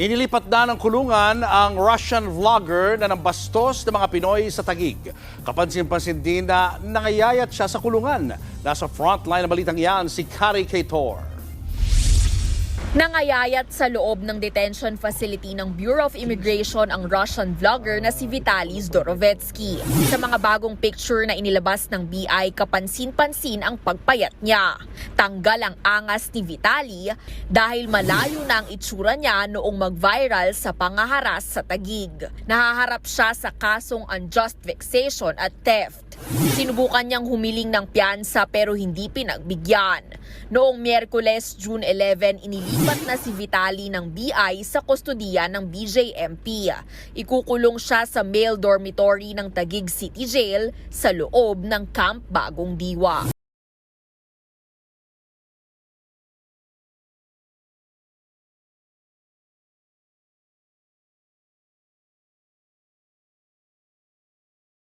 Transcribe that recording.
Inilipat na ng kulungan ang Russian vlogger na nambastos ng mga Pinoy sa Tagig. Kapansin-pansin din na nangayayat siya sa kulungan. Nasa frontline ng balitang yan si Kari Kator. Nangayayat sa loob ng detention facility ng Bureau of Immigration ang Russian vlogger na si Vitaly Zdorovetsky. Sa mga bagong picture na inilabas ng BI, kapansin-pansin ang pagpayat niya. Tanggal ang angas ni Vitaly dahil malayo na ang itsura niya noong mag-viral sa pangaharas sa Tagig. Nahaharap siya sa kasong unjust vexation at theft. Sinubukan niyang humiling ng piyansa pero hindi pinagbigyan. Noong Miyerkules, June 11, inilipat na si Vitali ng BI sa kustodiya ng BJMP. Ikukulong siya sa male dormitory ng Taguig City Jail sa loob ng Camp Bagong Diwa.